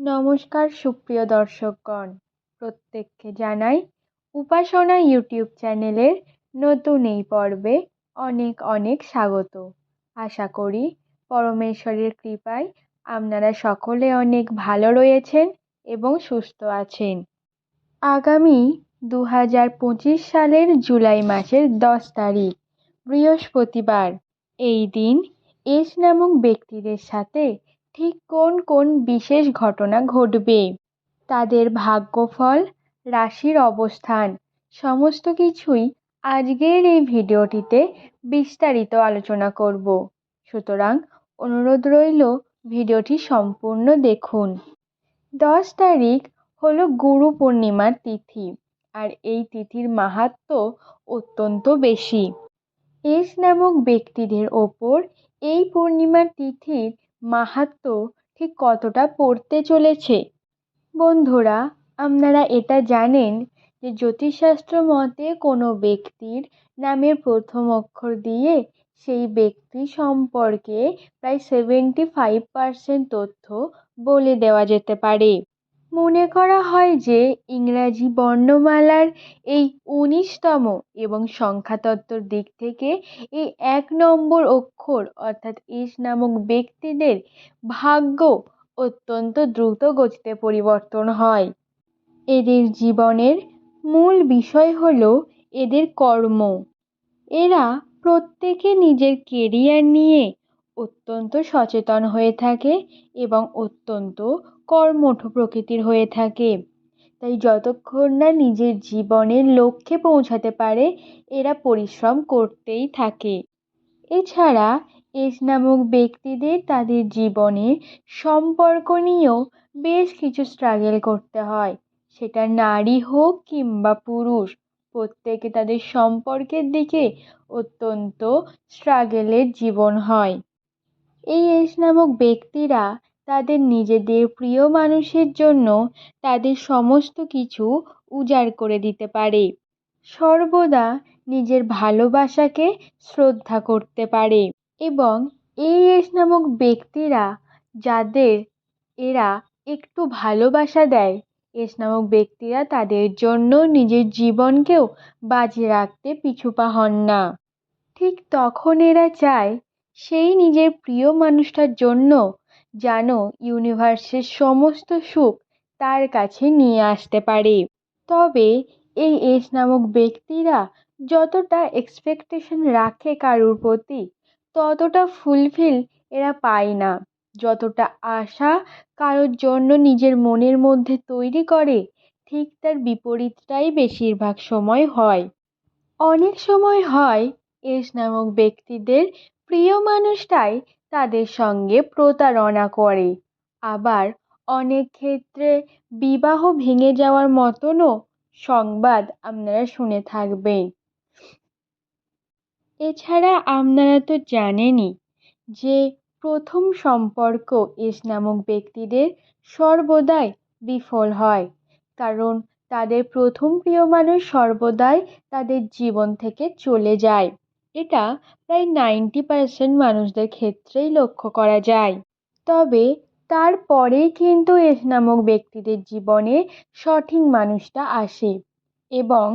নমস্কার সুপ্রিয় দর্শকগণ। প্রত্যেককে জানাই উপাসনা ইউটিউব চ্যানেলের নতুন এই পর্বে অনেক অনেক স্বাগত। আশা করি পরমেশ্বরের কৃপায় আপনারা সকলে অনেক ভালো রয়েছেন এবং সুস্থ আছেন। আগামী দু হাজার পঁচিশ সালের জুলাই মাসের দশ তারিখ, বৃহস্পতিবার। এই দিন এস নামক ব্যক্তিদের সাথে ঠিক কোন কোন বিশেষ ঘটনা ঘটবে? তাদের ভাগ্যফল, রাশির অবস্থান, সমস্ত কিছুই আজকের এই ভিডিওটিতে বিস্তারিত আলোচনা করব। সুতরাং অনুরোধ রইল ভিডিওটি সম্পূর্ণ দেখুন। দশ তারিখ হলো গুরু পূর্ণিমার তিথি, আর এই তিথির মাহাত্ম অত্যন্ত বেশি। এস নামক ব্যক্তিদের ওপর এই পূর্ণিমার তিথির মাহাত্ম ঠিক কতটা পড়তে চলেছে? বন্ধুরা, আপনারা এটা জানেন যে জ্যোতিষশাস্ত্র মতে কোনো ব্যক্তির নামের প্রথম অক্ষর দিয়ে সেই ব্যক্তি সম্পর্কে প্রায় সেভেন্টি ফাইভ পার্সেন্ট তথ্য বলে দেওয়া যেতে পারে। মনে করা হয় যে ইংরাজি বর্ণমালার এই উনিশতম এবং সংখ্যাতত্ত্বর দিক থেকে এই এক নম্বর অক্ষর অর্থাৎ এস নামক ব্যক্তিদের ভাগ্য অত্যন্ত দ্রুত গতিতে পরিবর্তন হয়। এদের জীবনের মূল বিষয় হল এদের কর্ম। এরা প্রত্যেকে নিজের কেরিয়ার নিয়ে অত্যন্ত সচেতন হয়ে থাকে এবং অত্যন্ত কর্মঠ প্রকৃতির হয়ে থাকে। তাই যতক্ষণ না নিজের জীবনের লক্ষ্যে পৌঁছাতে পারে, এরা পরিশ্রম করতেই থাকে। এছাড়া এস নামক ব্যক্তিদের তাদের জীবনে সম্পর্ক নিয়েও বেশ কিছু স্ট্রাগেল করতে হয়। সেটা নারী হোক কিংবা পুরুষ, প্রত্যেকে তাদের সম্পর্কের দিকে অত্যন্ত স্ট্রাগেলের জীবন হয়। এই এস নামক ব্যক্তিরা তাদের নিজেদের প্রিয় মানুষের জন্য তাদের সমস্ত কিছু উজাড় করে দিতে পারে। সর্বদা নিজের ভালোবাসাকে শ্রদ্ধা করতে পারে এবং এই এস নামক ব্যক্তিরা যাদের এরা একটু ভালোবাসা দেয়, এস নামক ব্যক্তিরা তাদের জন্য নিজের জীবনকেও বাজি রাখতে পিছুপা হন না। ঠিক তখন এরা চায় সেই নিজের প্রিয় মানুষটার জন্য যেন ইউনিভার্সের সমস্ত সুখ তার কাছে নিয়ে আসতে পারে। তবে এই এস নামক ব্যক্তিরা যতটা এক্সপেকটেশন রাখে কারুর প্রতি, ততটা ফুলফিল এরা পায় না। যতটা আশা কারোর জন্য নিজের মনের মধ্যে তৈরি করে, ঠিক তার বিপরীতটাই বেশিরভাগ সময় হয়। অনেক সময় হয় এস নামক ব্যক্তিদের প্রিয় মানুষটাই তাদের সঙ্গে প্রতারণা করে। আবার অনেক ক্ষেত্রে বিবাহ ভেঙে যাওয়ার মতনও সংবাদ আপনারা শুনে থাকবেন। এছাড়া আপনারা তো জানেনই যে প্রথম সম্পর্ক এস নামক ব্যক্তিদের সর্বদাই বিফল হয়। কারণ তাদের প্রথম প্রিয় মানুষ সর্বদাই তাদের জীবন থেকে চলে যায়। এটা প্রায় নাইনটি পার্সেন্ট মানুষদের ক্ষেত্রেই লক্ষ্য করা যায়। তবে তারপরেই কিন্তু এস নামক ব্যক্তিদের জীবনে সঠিক মানুষটা আসে এবং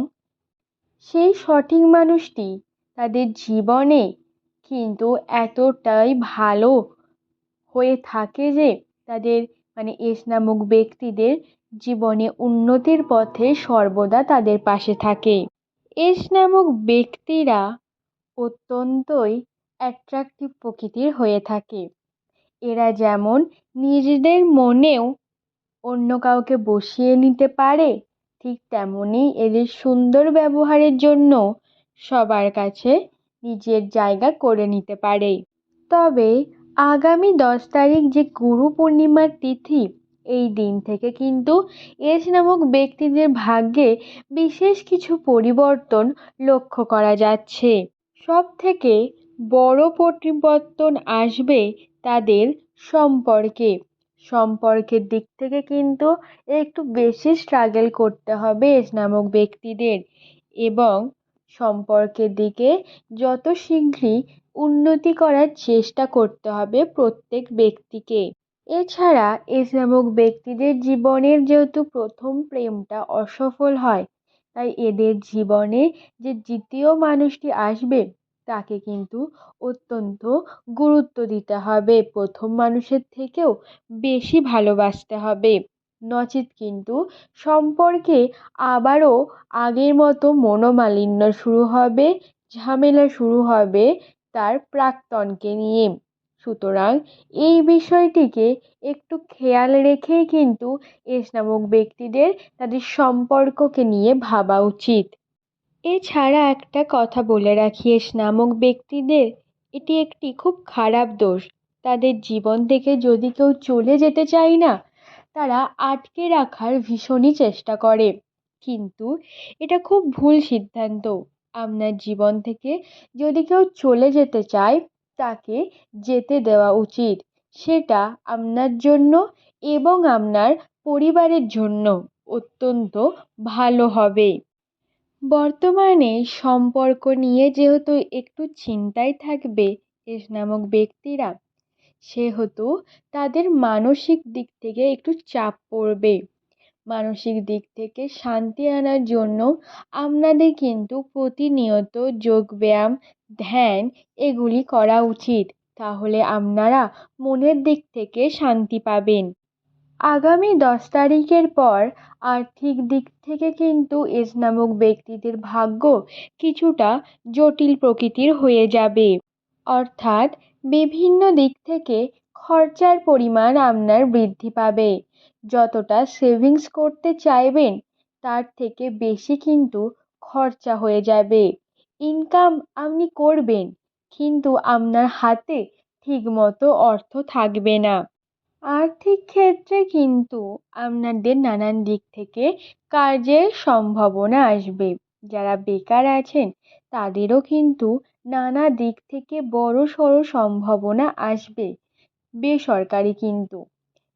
সেই সঠিক মানুষটি তাদের জীবনে কিন্তু এতটাই ভালো হয়ে থাকে যে তাদের মানে এস নামক ব্যক্তিদের জীবনে উন্নতির পথে সর্বদা তাদের পাশে থাকে। এস নামক ব্যক্তিরা অত্যন্তই অ্যাট্রাকটিভ প্রকৃতির হয়ে থাকে। এরা যেমন নিজেদের মনেও অন্য কাউকে বসিয়ে নিতে পারে, ঠিক তেমনই এদের সুন্দর ব্যবহারের জন্য সবার কাছে নিজের জায়গা করে নিতে পারে। তবে আগামী দশ তারিখ যে গুরু পূর্ণিমার তিথি, এই দিন থেকে কিন্তু এস নামক ব্যক্তিদের ভাগ্যে বিশেষ কিছু পরিবর্তন লক্ষ্য করা যাচ্ছে। সব থেকে বড় পরিবর্তন আসবে তাদের সম্পর্কে। সম্পর্কের দিক থেকে কিন্তু একটু বেশি স্ট্রাগল করতে হবে এস নামক ব্যক্তিদের এবং সম্পর্কের দিকে যত শীঘ্রই উন্নতি করার চেষ্টা করতে হবে প্রত্যেক ব্যক্তিকে। এছাড়া এস নামক ব্যক্তিদের জীবনের যেহেতু প্রথম প্রেমটা অসফল হয় তাই এদের জীবনে যে দ্বিতীয় মানুষটি আসবে, তাকে কিন্তু অত্যন্ত গুরুত্ব দিতে হবে। প্রথম মানুষের থেকেও বেশি ভালোবাসতে হবে। নচেৎ কিন্তু সম্পর্কে আবারও আগের মতো মনোমালিন্য শুরু হবে, ঝামেলা শুরু হবে তার প্রাক্তনকে নিয়ে। সুতরাং এই বিষয়টিকে একটু খেয়াল রেখেই কিন্তু এস নামক ব্যক্তিদের তাদের সম্পর্ককে নিয়ে ভাবা উচিত। এছাড়া একটা কথা বলে রাখি, এস নামক ব্যক্তিদের, এটি একটি খুব খারাপ দোষ। তাদের জীবন থেকে যদি কেউ চলে যেতে চায় না, তারা আটকে রাখার ভীষণই চেষ্টা করে। কিন্তু এটা খুব ভুল সিদ্ধান্ত। আপনার জীবন থেকে যদি কেউ চলে যেতে চায় তাকে যেতে দেওয়া উচিত। সেটা আপনার জন্য এবং আপনার পরিবারের জন্য অত্যন্ত ভালো হবে। বর্তমানে সম্পর্ক নিয়ে যেহেতু একটু চিন্তায় থাকবে এস নামক ব্যক্তিরা, সেহেতু তাদের মানসিক দিক থেকে একটু চাপ পড়বে। মানসিক দিক থেকে শান্তি আনার জন্য আপনাদের কিন্তু প্রতিনিয়ত যোগব্যায়াম ধ্যান এগুলি করা উচিত। তাহলে আপনারা মনের দিক থেকে শান্তি পাবেন। আগামী দশ তারিখের পর আর্থিক দিক থেকে কিন্তু এস নামক ব্যক্তিদের ভাগ্য কিছুটা জটিল প্রকৃতির হয়ে যাবে। অর্থাৎ বিভিন্ন দিক থেকে খরচার পরিমাণ আপনার বৃদ্ধি পাবে। যতটা সেভিংস করতে চাইবেন, তার থেকে বেশি কিন্তু খরচা হয়ে যাবে। ইনকাম আপনি করবেন, কিন্তু আপনার হাতে ঠিকমতো অর্থ থাকবে না। আর্থিক ক্ষেত্রে কিন্তু আপনাদের নানান দিক থেকে কাজের সম্ভাবনা আসবে। যারা বেকার আছেন, তাদেরও কিন্তু নানা দিক থেকে বড় সড়ো সম্ভাবনা আসবে, বেসরকারি কিন্তু।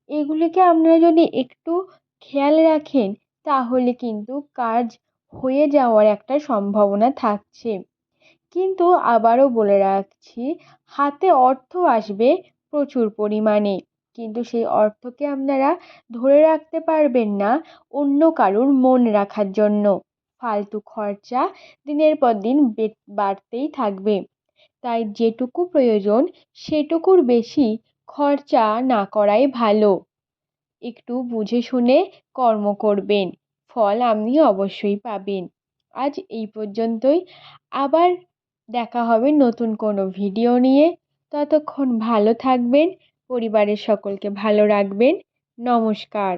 এগুলিকে আপনারা যদি একটু খেয়াল রাখেন, তাহলে কিন্তু কাজ হয়ে যাওয়ার একটা সম্ভাবনা থাকছে। কিন্তু আবারও বলে রাখছি, হাতে অর্থ আসবে প্রচুর পরিমাণে। কিন্তু সেই অর্থকে আপনারা ধরে রাখতে পারবেন না অন্য কারুর মন রাখার জন্য। ফালতু খরচা দিনের পর দিন বাড়তেই থাকবে। তাই যেটুকু প্রয়োজন সেটুকুর বেশি খরচা না করাই ভালো। একটু বুঝে শুনে কর্ম করবেন। ফল আপনি অবশ্যই পাবেন। আজ এই পর্যন্তই। আবার দেখা হবে নতুন কোনো ভিডিও নিয়ে। ততক্ষণ ভালো থাকবেন, পরিবারের সকলকে ভালো রাখবেন। নমস্কার।